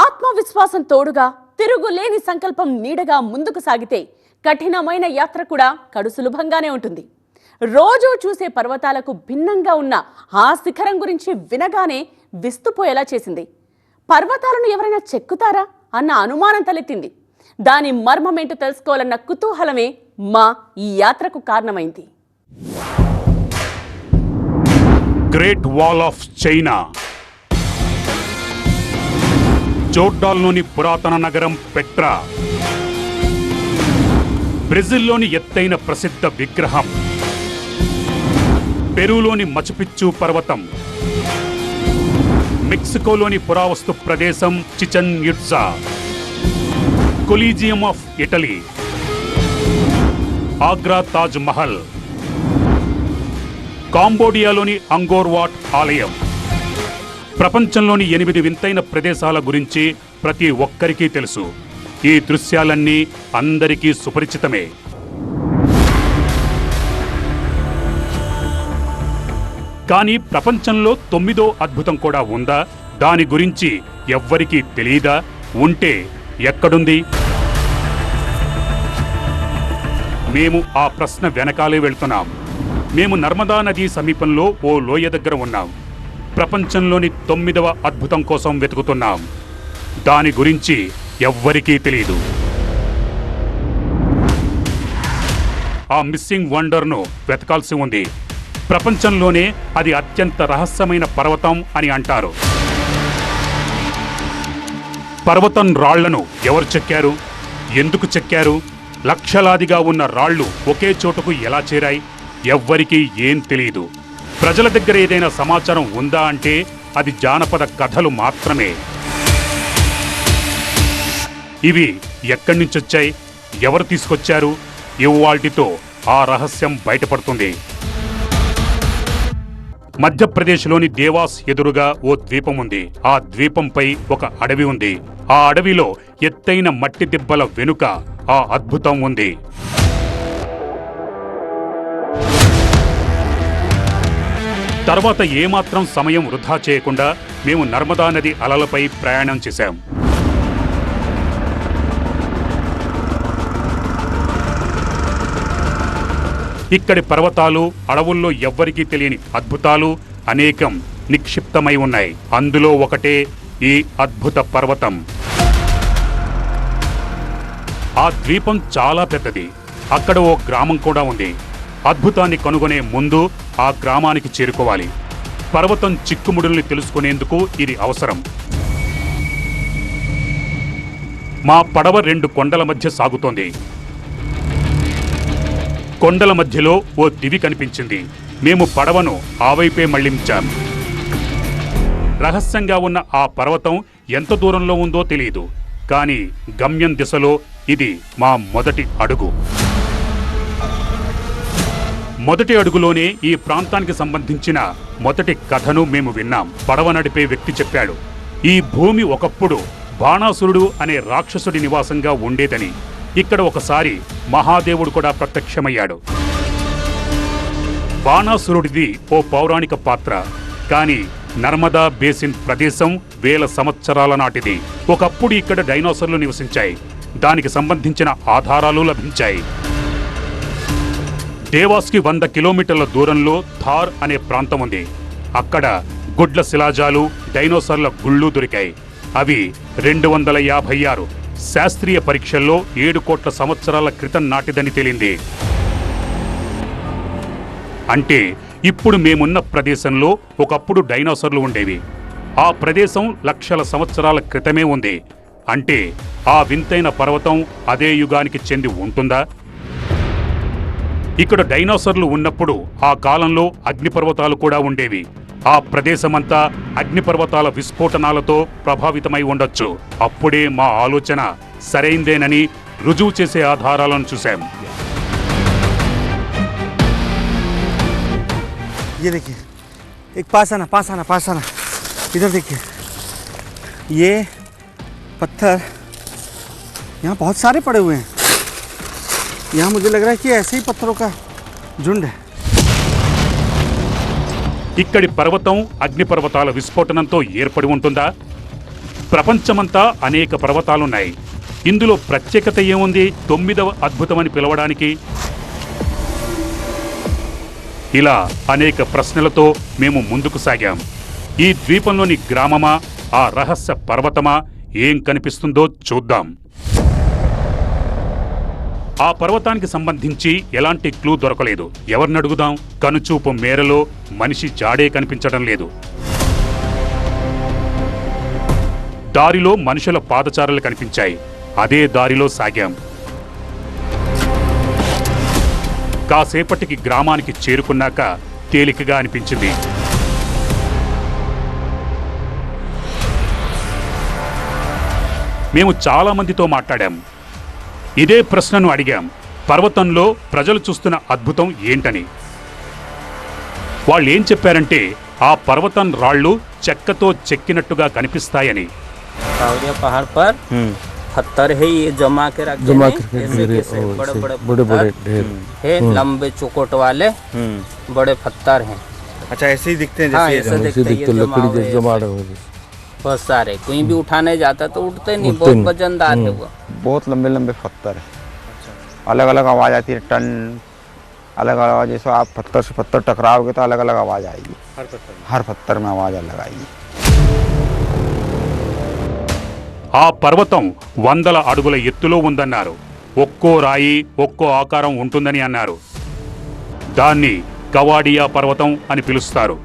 ఆత్మవిశ్వాసం తోడుగా తిరుగులేని సంకల్పం నీడగా ముందుకు సాగితే కఠినమైన యాత్ర కూడా కడు సులభంగానే ఉంటుంది. రోజూ చూసే పర్వతాలకు భిన్నంగా ఉన్న ఆ శిఖరం గురించి వినగానే విస్తుపోయేలా చేసింది. పర్వతాలను ఎవరైనా చెక్కుతారా అన్న అనుమానం తలెత్తింది. దాని మర్మమేంటో తెలుసుకోవాలన్న కుతూహలమే మా ఈ యాత్రకు కారణమైంది. గ్రేట్ వాల్ ఆఫ్ చైనా జోర్డాల్లోని పురాతన నగరం పెట్రా. బ్రెజిల్లోని ఎత్తైన ప్రసిద్ధ విగ్రహం. పెరూలోని మచుపిచ్చు పర్వతం. మెక్సికోలోని పురావస్తు ప్రదేశం Chichen Itza colosseum of Italy. Agra Taj Mahal. కాంబోడియాలోని Angkor Wat ఆలయం. ప్రపంచంలోని ఎనిమిది వింతైన ప్రదేశాల గురించి ప్రతి ఒక్కరికీ తెలుసు. ఈ దృశ్యాలన్నీ అందరికీ సుపరిచితమే. కానీ ప్రపంచంలో తొమ్మిదో అద్భుతం కూడా ఉందా? దాని గురించి ఎవ్వరికీ తెలియదా ఉంటే ఎక్కడుంది? మేము ఆ ప్రశ్న వెనకాలే వెళ్తున్నాం. మేము నర్మదా నదీ సమీపంలో ఓ లోయ దగ్గర ఉన్నాం. ప్రపంచంలోని తొమ్మిదవ అద్భుతం కోసం వెతుకుతున్నాం. దాని గురించి ఎవ్వరికీ తెలియదు ఆ మిస్సింగ్ వండర్ను వెతకాల్సి ఉంది. ప్రపంచంలోనే అది అత్యంత రహస్యమైన పర్వతం అని అంటారు. పర్వతం రాళ్ళను ఎవరు చెక్కారు? ఎందుకు చెక్కారు? లక్షలాదిగా ఉన్న రాళ్ళు ఒకే చోటుకు ఎలా చేరాయి? ఎవ్వరికీ ఏం తెలియదు ప్రజల దగ్గర ఏదైనా సమాచారం ఉందా అంటే అది జానపద కథలు మాత్రమే. ఇవి ఎక్కడి నుంచి వచ్చాయి? ఎవరు తీసుకొచ్చారు? ఇవాల్టితో ఆ రహస్యం బయటపడుతుంది. మధ్యప్రదేశ్లోని దేవాస్ ఎదురుగా ఓ ద్వీపం ఉంది. ఆ ద్వీపంపై ఒక అడవి ఉంది. ఆ అడవిలో ఎత్తైన మట్టి దిబ్బల వెనుక ఆ అద్భుతం ఉంది. తర్వాత ఏమాత్రం సమయం వృధా చేయకుండా మేము నర్మదా నది అలలపై ప్రయాణం చేశాం. ఇక్కడి పర్వతాలు అడవుల్లో ఎవ్వరికీ తెలియని అద్భుతాలు అనేకం నిక్షిప్తమై ఉన్నాయి. అందులో ఒకటే ఈ అద్భుత పర్వతం. ఆ ద్వీపం చాలా పెద్దది. అక్కడ ఓ గ్రామం కూడా ఉంది. అద్భుతాన్ని కనుగొనే ముందు ఆ గ్రామానికి చేరుకోవాలి. పర్వతం చిక్కుముడుల్ని తెలుసుకునేందుకు ఇది అవసరం. మా పడవ రెండు కొండల మధ్య సాగుతోంది. కొండల మధ్యలో ఓ దివి కనిపించింది. మేము పడవను ఆ వైపే మళ్ళించాం. రహస్యంగా ఉన్న ఆ పర్వతం ఎంత దూరంలో ఉందో తెలియదు కానీ గమ్యం దిశలో ఇది మా మొదటి అడుగు. మొదటి అడుగులోనే ఈ ప్రాంతానికి సంబంధించిన మొదటి కథను మేము విన్నాం. పడవ నడిపే వ్యక్తి చెప్పాడు ఈ భూమి ఒకప్పుడు బాణాసురుడు అనే రాక్షసుడి నివాసంగా ఉండేదని. ఇక్కడ ఒకసారి మహాదేవుడు కూడా ప్రత్యక్షమయ్యాడు. బాణాసురుడిది ఓ పౌరాణిక పాత్ర. కానీ నర్మదా బేసిన్ ప్రదేశం వేల సంవత్సరాల నాటిది. ఒకప్పుడు ఇక్కడ డైనోసర్లు నివసించాయి. దానికి సంబంధించిన ఆధారాలు లభించాయి. దేవాస్కి వంద కిలోమీటర్ల దూరంలో థార్ అనే ప్రాంతం ఉంది. అక్కడ గుడ్ల శిలాజాలు డైనోసార్ల గుళ్ళు దొరికాయి. అవి రెండు వందల యాభై ఆరు శాస్త్రీయ పరీక్షల్లో ఏడు కోట్ల సంవత్సరాల క్రితం నాటిదని తేలింది. అంటే ఇప్పుడు మేమున్న ప్రదేశంలో ఒకప్పుడు డైనోసార్లు ఉండేవి. ఆ ప్రదేశం లక్షల సంవత్సరాల క్రితమే ఉంది. అంటే ఆ వింతైన పర్వతం అదే యుగానికి చెంది ఉంటుందా? ఇక్కడ డైనోసార్లు ఉన్నప్పుడు ఆ కాలంలో అగ్నిపర్వతాలు కూడా ఉండేవి ఆ ప్రదేశమంతా అగ్నిపర్వతాల విస్ఫోటనాలతో ప్రభావితమై ఉండొచ్చు అప్పుడే మా ఆలోచన సరైందేనని రుజువు చేసే ఆధారాలను చూశాం ये देखिए एक पास आना पास आना पास आना इधर देखिए ये पत्थर यहाँ बहुत सारे पड़े हुए हैं यहाँ मुझे लग रहा है कि ऐसे ही पत्थरों का झुंड है ఇక్కడి పర్వతం అగ్నిపర్వతాల విస్ఫోటనంతో ఏర్పడి ఉంటుందా ప్రపంచమంతా అనేక పర్వతాలున్నాయి ఇందులో ప్రత్యేకత ఏముంది తొమ్మిదవ అద్భుతమని పిలవడానికి ఇలా అనేక ప్రశ్నలతో మేము ముందుకు సాగాం ఈ ద్వీపంలోని గ్రామమా ఆ రహస్య పర్వతమా ఏం కనిపిస్తుందో చూద్దాం ఆ పర్వతానికి సంబంధించి ఎలాంటి క్లూ దొరకలేదు. ఎవరిని అడుగుదాం? కనుచూపు మేరలో మనిషి జాడే కనిపించడం లేదు. దారిలో మనుషుల పాదచారాలు కనిపించాయి. అదే దారిలో సాగాం. కాసేపటికి గ్రామానికి చేరుకున్నాక తేలికగా అనిపించింది. మేము చాలా మందితో మాట్లాడాం. ఇదే ప్రశ్నను అడిగాం పర్వతంలో ప్రజలు చూస్తున్న అద్భుతం ఏంటని వాళ్ళు ఏం చెప్పారంటే ఆ పర్వతం రాళ్ళు చెక్కతో చెక్కినట్టుగా కనిపిస్తాయని कावड़िया पहाड़ पर हम्म पत्थर है ये जमा के रखे जमा हैं, करके ऐसे मेरे कैसे और बड़े से बड़े बड़े बड़े पत्थर ढेर है लंबे चौकोट वाले हम्म बड़े पत्थर हैं अच्छा ऐसे ही दिखते हैं हाँ, जैसे ऐसे ये दिखते ऐसे ये दिखते जमा लकड़ी हुए जैसे जमा रहे हो बहुत सारे कोई भी उठाने जाता तो उठते नहीं उठते बहुत नहीं। वजनदार है वो बहुत लंबे लंबे पत्थर है अलग अलग आवाज़ आती है टन अलग अलग आवाज़ जैसे आप पत्थर से पत्थर टकराओगे तो अलग अलग आवाज़ आएगी हर पत्थर में। हर पत्थर में आवाज़ अलग आएगी ఆ పర్వతం వందల అడుగుల ఎత్తులో ఉందన్నారు ఒక్కో రాయి ఒక్కో ఆకారం ఉంటుందని అన్నారు దాన్ని కవాడియా పర్వతం అని పిలుస్తారు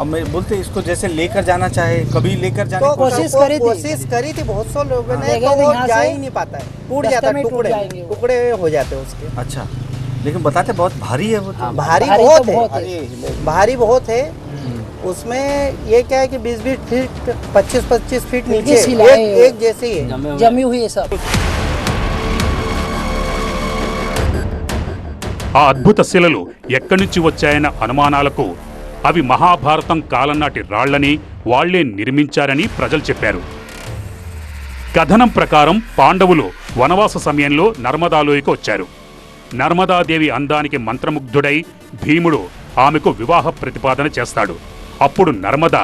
अब मैं बोलते इसको जैसे लेकर जाना चाहे कभी लेकर जाने तो की कोशिश कोशिश करी थी कोशिश करी थी बहुत सौ लोगों ने देखे तो थे वो यहाँ जा से ही नहीं पाता है टूट रास्ते जाता में है टूट टुकड़े जाएंगे वो। टुकड़े हो जाते हैं उसके अच्छा लेकिन बताते बहुत भारी है वो तो भारी भारी बहुत तो है बहुत है। भारी बहुत है उसमें ये क्या है कि बीस बीस फीट पच्चीस पच्चीस फीट ये नीचे सिलाए एक, एक जैसे ही है जमे हुए जमी हुई है सब ఆ అద్భుత శిలలు ఎక్కడి నుంచి వచ్చాయన్న అనుమానాలకు అవి మహాభారతం కాలం నాటి రాళ్ళని వాళ్ళే నిర్మించారని ప్రజలు చెప్పారు. కథనం ప్రకారం పాండవులు వనవాస సమయంలో నర్మదాలోయకు వచ్చారు. నర్మదాదేవి అందానికి మంత్రముగ్ధుడై భీముడు ఆమెకు వివాహ ప్రతిపాదన చేస్తాడు. అప్పుడు నర్మద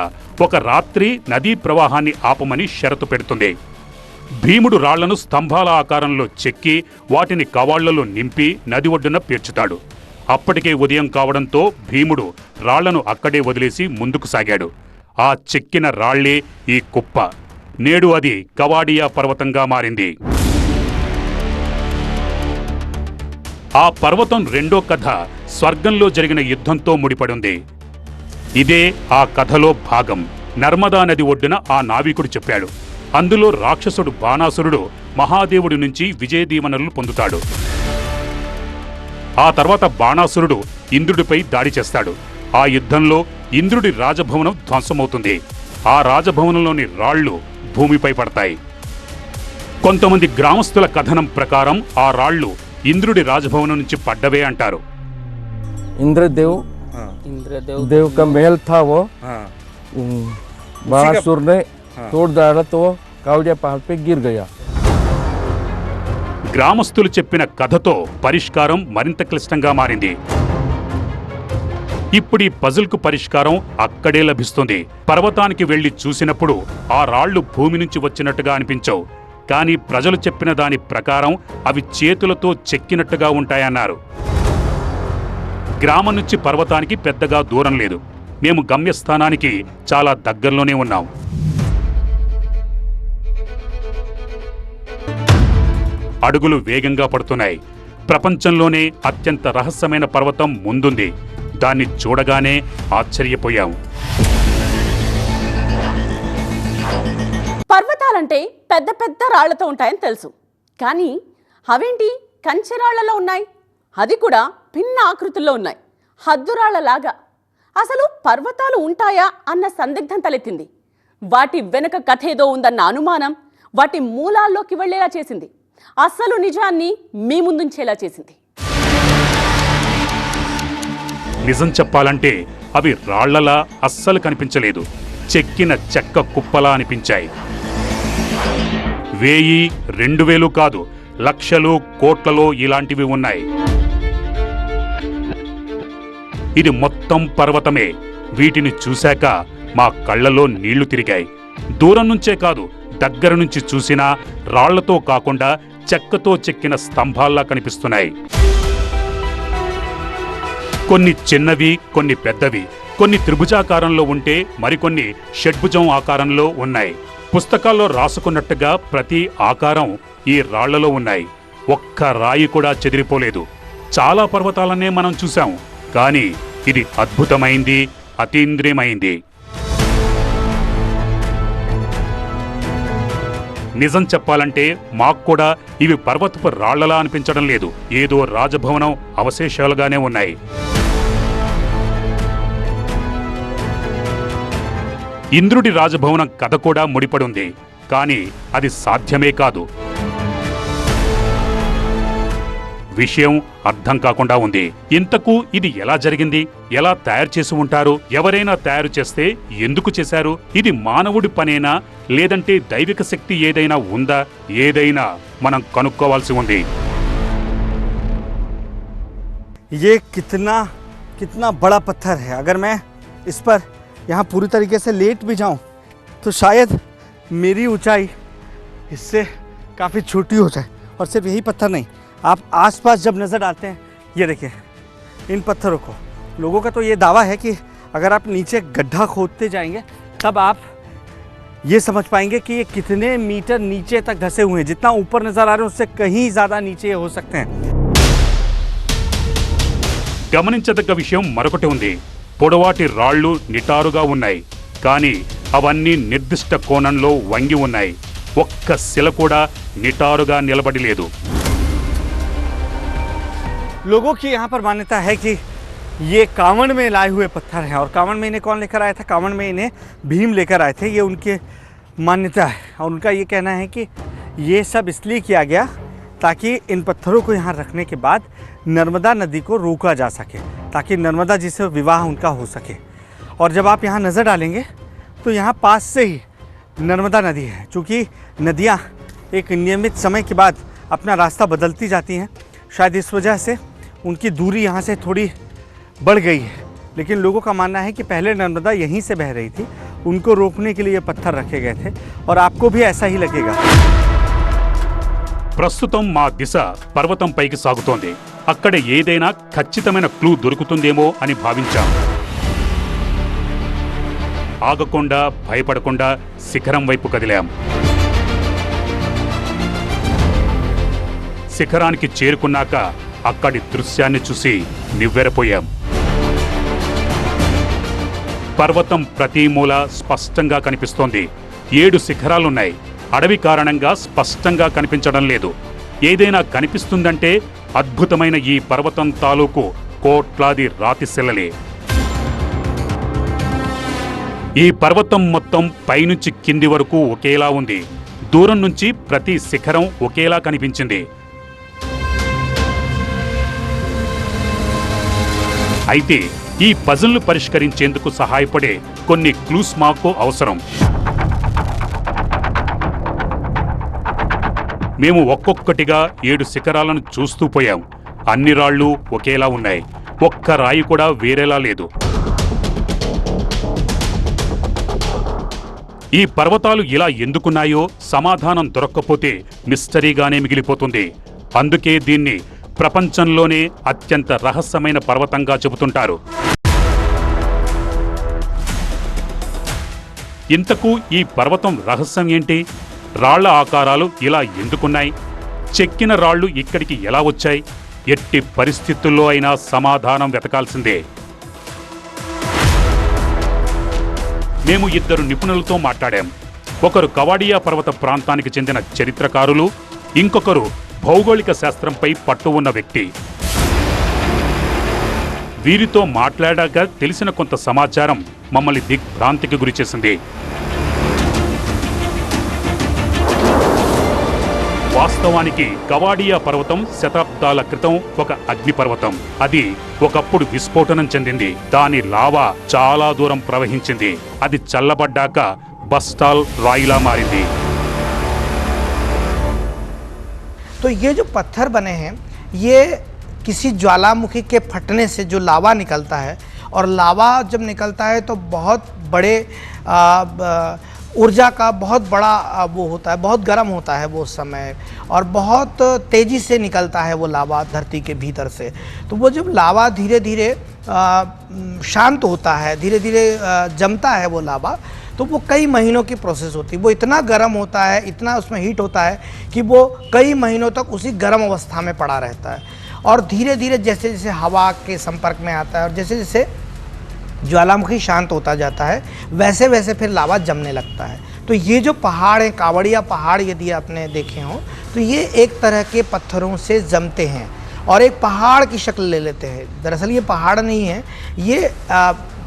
ఒక రాత్రి నదీ ప్రవాహాన్ని ఆపమని షరతు పెడుతుంది. భీముడు రాళ్ళను స్తంభాల ఆకారంలో చెక్కి వాటిని కవాళ్ళలో నింపి నది ఒడ్డున పేర్చుతాడు. అప్పటికే ఉదయం కావడంతో భీముడు రాళ్ళను అక్కడే వదిలేసి ముందుకు సాగాడు. ఆ చెక్కిన రాళ్ళే ఈ కుప్ప. నేడు అది కవాడియా పర్వతంగా మారింది. ఆ పర్వతం రెండో కథ స్వర్గంలో జరిగిన యుద్ధంతో ముడిపడుంది. ఇదే ఆ కథలో భాగం. నర్మదా నది ఒడ్డున ఆ నావికుడు చెప్పాడు. అందులో రాక్షసుడు బాణాసురుడు మహాదేవుడి నుంచి విజయదీవనలు పొందుతాడు. ఆ తర్వాత బాణాసురుడు ఇంద్రుడిపై దాడి చేస్తాడు ఆ యుద్ధంలో ఇంద్రుడి రాజభవనం ధ్వంసమవుతుంది ఆ రాజభవనంలోని రాళ్లు భూమిపై పడతాయి కొంతమంది గ్రామస్తుల కథనం ప్రకారం ఆ రాళ్లు ఇంద్రుడి రాజభవనం నుంచి పడ్డవే అంటారు इंद्रदेव हाँ इंद्रदेव देव का महल था वो हाँ उम, बाणासुर ने हाँ। तोड़ डाला तो वो कावड़िया पहाड़ पे गिर गया గ్రామస్తులు చెప్పిన కథతో పరిష్కారం మరింత క్లిష్టంగా మారింది. ఇప్పుడు ఈ పజిల్కు పరిష్కారం అక్కడే లభిస్తుంది. పర్వతానికి వెళ్ళి చూసినప్పుడు ఆ రాళ్ళు భూమి నుంచి వచ్చినట్టుగా అనిపించవు. కానీ ప్రజలు చెప్పిన దాని ప్రకారం అవి చేతులతో చెక్కినట్టుగా ఉంటాయన్నారు. గ్రామం నుంచి పర్వతానికి పెద్దగా దూరం లేదు. మేము గమ్యస్థానానికి చాలా దగ్గరలోనే ఉన్నాం. అడుగులు వేగంగా పడుతున్నాయి. ప్రపంచంలోనే అత్యంత రహస్యమైన పర్వతం ముందుంది. దాన్ని చూడగానే ఆశ్చర్యపోయాం. పర్వతాలంటే పెద్ద పెద్ద రాళ్ళతో ఉంటాయని తెలుసు. కానీ అవేంటి? కంచెరాళ్ళలో ఉన్నాయి. అది కూడా భిన్న ఆకృతుల్లో ఉన్నాయి. హద్దురాళ్ళలాగా అసలు పర్వతాలు ఉంటాయా అన్న సందిగ్ధం తలెత్తింది. వాటి వెనుక కథ ఏదో ఉందన్న అనుమానం వాటి మూలాల్లోకి వెళ్ళేలా చేసింది. అసలు నిజాన్ని మీ ముందుంచేలా చేసింది. నిజం చెప్పాలంటే అవి రాళ్ళలా అస్సలు కనిపించలేదు. చెక్కిన చెక్క కుప్పలా అనిపించాయి. వేయి రెండు వేలు కాదు లక్షలు కోట్లలో ఇలాంటివి ఉన్నాయి. ఇది మొత్తం పర్వతమే. వీటిని చూశాక మా కళ్ళలో నీళ్ళు తిరిగాయి. దూరం నుంచే కాదు దగ్గర నుంచి చూసినా రాళ్ళతో కాకుండా చెక్కతో చెక్కిన స్తంభాల్లా కనిపిస్తున్నాయి. కొన్ని చిన్నవి కొన్ని పెద్దవి కొన్ని త్రిభుజాకారంలో ఉంటే మరికొన్ని షడ్భుజం ఆకారంలో ఉన్నాయి. పుస్తకాల్లో రాసుకున్నట్టుగా ప్రతి ఆకారం ఈ రాళ్ళలో ఉన్నాయి. ఒక్క రాయి కూడా చెదిరిపోలేదు. చాలా పర్వతాలనే మనం చూశాం. కానీ ఇది అద్భుతమైంది అతీంద్రియమైంది. నిజం చెప్పాలంటే మాకు కూడా ఇవి పర్వతపు రాళ్ళలా అనిపించడం లేదు. ఏదో రాజభవనం అవశేషాలుగానే ఉన్నాయి. ఇంద్రుడి రాజభవనం కథ కూడా ముడిపడుంది కానీ అది సాధ్యమే కాదు. విషయం అర్థం కాకుండా ఉంది ఇంతకు ఇది ఎలా జరిగింది ఎలా తయారు చేసి ఉంటారు ఎవరైనా తయారు చేస్తే ఎందుకు చేశారు ఇది మానవుడి పనేనా లేదంటే దైవిక శక్తి ఏదైనా ఉందా ఏదైనా మనం కనుక్కోవాల్సి ఉంది ये कितना कितना बड़ा पत्थर है अगर मैं इस पर यहाँ पूरी तरीके से लेट भी जाऊँ तो शायद मेरी ऊंचाई इससे काफ़ी छोटी हो जाए और सिर्फ यही पत्थर नहीं आप आसपास जब नज़र डालते हैं ये देखिए इन पत्थरों को लोगों का तो ये दावा है कि अगर आप नीचे गड्ढा खोदते जाएंगे तब आप ये समझ पाएंगे कि ये कितने मीटर नीचे तक धसे हुए हैं जितना ऊपर नज़र आ रहे हैं उससे कहीं ज़्यादा नीचे ये हो सकते हैं గమనించదగ్గ విషయం మరొకటి ఉంది పొడవాటి రాళ్ళు నిటారుగా ఉన్నాయి కానీ అవన్నీ నిర్దిష్ట కోణంలో వంగి ఉన్నాయి ఒక్క శిల కూడా నిటారుగా నిలబడి లేదు लोगों की यहाँ पर मान्यता है कि ये कांवड़ में लाए हुए पत्थर हैं और कांवड़ में इन्हें कौन लेकर आया था? कांवड़ में इन्हें भीम लेकर आए थे। ये उनके मान्यता है और उनका ये कहना है कि ये सब इसलिए किया गया ताकि इन पत्थरों को यहाँ रखने के बाद नर्मदा नदी को रोका जा सके, ताकि नर्मदा जी से विवाह उनका हो सके। और जब आप यहाँ नज़र डालेंगे तो यहाँ पास से ही नर्मदा नदी है। चूँकि नदियाँ एक नियमित समय के बाद अपना रास्ता बदलती जाती हैं, शायद इस वजह से उनकी दूरी यहाँ से थोड़ी बढ़ गई है लेकिन लोगों का मानना है कि पहले नर्मदा यहीं से बह रही थी उनको रोकने के लिए ये पत्थर रखे गए थे और आपको भी ऐसा ही लगेगा ప్రస్తుతం మా దిశ పర్వతం పైకి సాగుతోంది అక్కడ ఏదైనా ఖచ్చితమైన క్లూ దొరుకుతుందేమో అని భావించాం ఆగకుండా భయపడకుండా శిఖరం వైపు కదిలాం శిఖరానికి చేరుకున్నాక అక్కడి దృశ్యాన్ని చూసి నివ్వెరపోయాం. పర్వతం ప్రతి మూల స్పష్టంగా కనిపిస్తోంది. ఏడు శిఖరాలున్నాయి. అడవి కారణంగా స్పష్టంగా కనిపించడం లేదు. ఏదైనా కనిపిస్తుందంటే అద్భుతమైన ఈ పర్వతం తాలూకు కోట్లాది రాతి శిలలే ఈ పర్వతం మొత్తం పైనుంచి కింది వరకు ఒకేలా ఉంది. దూరం నుంచి ప్రతి శిఖరం ఒకేలా కనిపించింది. అయితే ఈ పజిల్ను పరిష్కరించేందుకు సహాయపడే కొన్ని క్లూస్ మాకు అవసరం. మేము ఒక్కొక్కటిగా ఏడు శిఖరాలను చూస్తూ పోయాం. అన్ని రాళ్ళు ఒకేలా ఉన్నాయి. ఒక్క రాయి కూడా వేరేలా లేదు. ఈ పర్వతాలు ఇలా ఎందుకున్నాయో సమాధానం దొరక్కపోతే మిస్టరీగానే మిగిలిపోతుంది. అందుకే దీన్ని ప్రపంచంలోనే అత్యంత రహస్యమైన పర్వతంగా చెబుతుంటారు. ఇంతకు ఈ పర్వతం రహస్యం ఏంటి? రాళ్ళ ఆకారాలు ఇలా ఎందుకున్నాయి? చెక్కిన రాళ్ళు ఇక్కడికి ఎలా వచ్చాయి? ఎట్టి పరిస్థితుల్లో అయినా సమాధానం వెతకాల్సిందే. మేము ఇద్దరు నిపుణులతో మాట్లాడాం. ఒకరు కవాడియా పర్వత ప్రాంతానికి చెందిన చరిత్రకారులు ఇంకొకరు భౌగోళిక శాస్త్రంపై పట్టు ఉన్న వ్యక్తి. వీరితో మాట్లాడాక తెలిసిన కొంత సమాచారం మమ్మల్ని దిగ్భ్రాంతికి గురిచేసింది వాస్తవానికి కవాడియా పర్వతం శతాబ్దాల క్రితం ఒక అగ్నిపర్వతం. అది ఒకప్పుడు విస్ఫోటనం చెందింది. దాని లావా చాలా దూరం ప్రవహించింది. అది చల్లబడ్డాక బస్టాల్ రాయిలా మారింది. तो ये जो पत्थर बने हैं, ये किसी ज्वालामुखी के फटने से जो लावा निकलता है, और लावा जब निकलता है तो बहुत बड़े ऊर्जा का बहुत बड़ा वो होता है, बहुत गर्म होता है वो समय, और बहुत तेज़ी से निकलता है वो लावा धरती के भीतर से। तो वो जब लावा धीरे धीरे शांत होता है धीरे धीरे जमता है वो लावा तो वो कई महीनों की प्रोसेस होती है। वो इतना गर्म होता है, इतना उसमें हीट होता है कि वो कई महीनों तक उसी गर्म अवस्था में पड़ा रहता है। और धीरे धीरे जैसे जैसे हवा के संपर्क में आता है और जैसे जैसे ज्वालामुखी शांत होता जाता है, वैसे वैसे फिर लावा जमने लगता है। तो ये जो पहाड़ हैं, कावड़िया पहाड़ यदि आपने देखे हों तो ये एक तरह के पत्थरों से जमते हैं और एक पहाड़ की शक्ल ले लेते हैं। दरअसल ये पहाड़ नहीं है, ये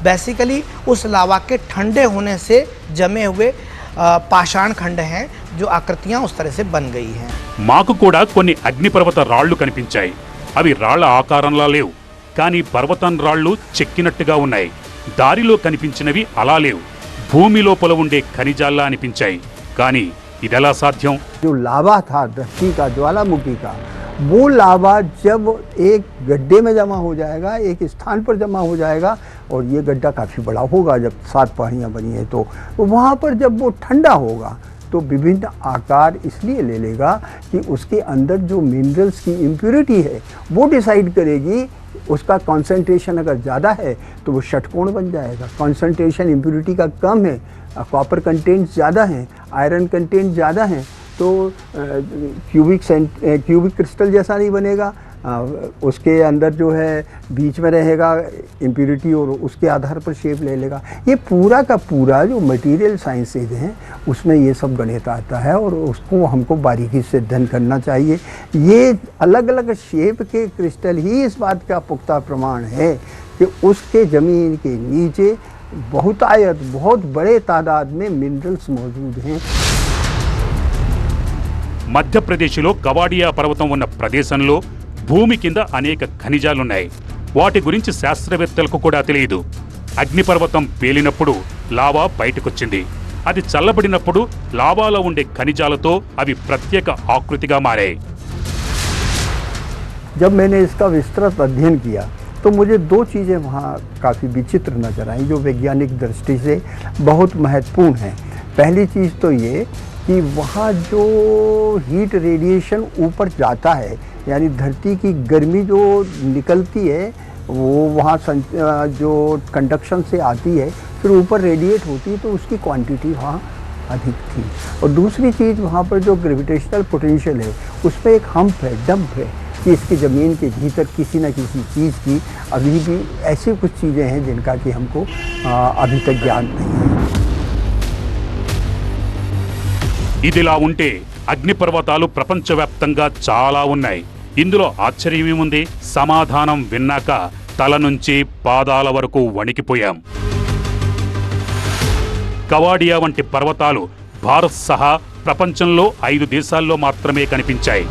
बेसिकली उस लावा के ठंडे होने से जमे हुए आ, पाषाण खंड हैं जो आकृतियाँ उस तरह से बन गई हैं మాకు కూడా కొన్ని అగ్నిపర్వత రాళ్లు కనిపించాయి అవి రాళ్ల ఆకారంలా లేవు కానీ పర్వతం రాళ్లు చెక్కినట్టుగా ఉన్నాయి దారిలో కనిపించినవి అలా లేవు భూమి లోపల ఉండే ఖనిజాల్లా అనిపించాయి కానీ ఇదెలా సాధ్యం जो लावा था धरती का ज्वालामुखी का वो लावा जब एक गड्ढे में जमा हो जाएगा एक स्थान पर जमा हो जाएगा और ये गड्ढा काफ़ी बड़ा होगा जब सात पहाड़ियाँ बनी हैं तो वहाँ पर जब वो ठंडा होगा तो विभिन्न आकार इसलिए ले लेगा कि उसके अंदर जो मिनरल्स की इम्प्योरिटी है, वो डिसाइड करेगी, उसका कंसंट्रेशन अगर ज़्यादा है तो वो षटकोण बन जाएगा। कंसंट्रेशन इम्प्योरिटी का कम है कॉपर कंटेंट ज़्यादा है आयरन कंटेंट ज़्यादा है तो क्यूबिक क्यूबिक क्रिस्टल जैसा नहीं बनेगा। अ, उसके अंदर जो है बीच में रहेगा इम्प्योरिटी और उसके आधार पर शेप ले लेगा ये पूरा का पूरा जो मटेरियल साइंसेज हैं उसमें ये सब गणित आता है और उसको हमको बारीकी से अध्ययन करना चाहिए ये अलग अलग शेप के क्रिस्टल ही इस बात का पुख्ता प्रमाण है कि उसके ज़मीन के नीचे बहुतायत बहुत बड़े तादाद में मिनरल्स मौजूद हैं మధ్యప్రదేశ్లో కవాడియా పర్వతం ఉన్న ప్రదేశంలో భూమి కింద అనేక ఖనిజాలున్నాయి వాటి గురించి శాస్త్రవేత్తలకు కూడా తెలియదు అగ్నిపర్వతం పేలినప్పుడు లావా బయటకొచ్చింది అది చల్లబడినప్పుడు లావాలో ఉండే ఖనిజాలతో అవి ప్రత్యేక ఆకృతిగా మారాయి जब मैंने इसका विस्तृत अध्ययन किया तो मुझे दो चीज़ें वहाँ काफ़ी विचित्र नज़र आई जो वैज्ञानिक दृष्टि से बहुत महत्वपूर्ण हैं पहली चीज़ तो ये कि वहाँ जो हीट रेडिएशन ऊपर जाता है यानी धरती की गर्मी जो निकलती है वो वहाँ सं- अ, जो कंडक्शन से आती है फिर ऊपर रेडिएट होती है तो उसकी क्वांटिटी वहाँ अधिक थी और दूसरी चीज़ वहाँ पर जो ग्रेविटेशनल पोटेंशियल है उसमें एक हम्प है डंप है कि इसकी ज़मीन के भीतर किसी न किसी चीज़ की अभी भी ऐसी कुछ चीज़ें हैं जिनका कि हमको आ, अभी तक ज्ञान नहीं है ఇదిలా ఉంటే అగ్నిపర్వతాలు ప్రపంచవ్యాప్తంగా చాలా ఉన్నాయి ఇందులో ఆశ్చర్యమేముంది? సమాధానం విన్నాక తల నుంచి పాదాల వరకు వణికిపోయాం. కవాడియా వంటి పర్వతాలు భారత్ సహా ప్రపంచంలో ఐదు దేశాల్లో మాత్రమే కనిపించాయి.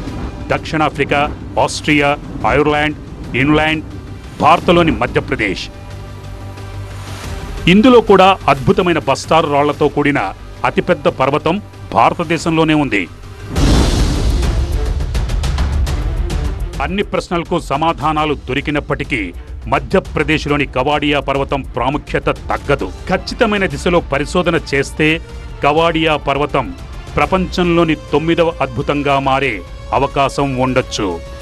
దక్షిణాఫ్రికా ఆస్ట్రియా ఐర్లాండ్ ఇంగ్లాండ్ భారత్లోని మధ్యప్రదేశ్. ఇందులో కూడా అద్భుతమైన బస్తారు రాళ్ళతో కూడిన అతిపెద్ద పర్వతం భారతదేశంలోనే ఉంది. అన్ని ప్రశ్నలకు సమాధానాలు దొరికినప్పటికీ మధ్యప్రదేశ్లోని కవాడియా పర్వతం ప్రాముఖ్యత తగ్గదు. ఖచ్చితమైన దిశలో పరిశోధన చేస్తే కవాడియా పర్వతం ప్రపంచంలోని తొమ్మిదవ అద్భుతంగా మారే అవకాశం ఉండొచ్చు.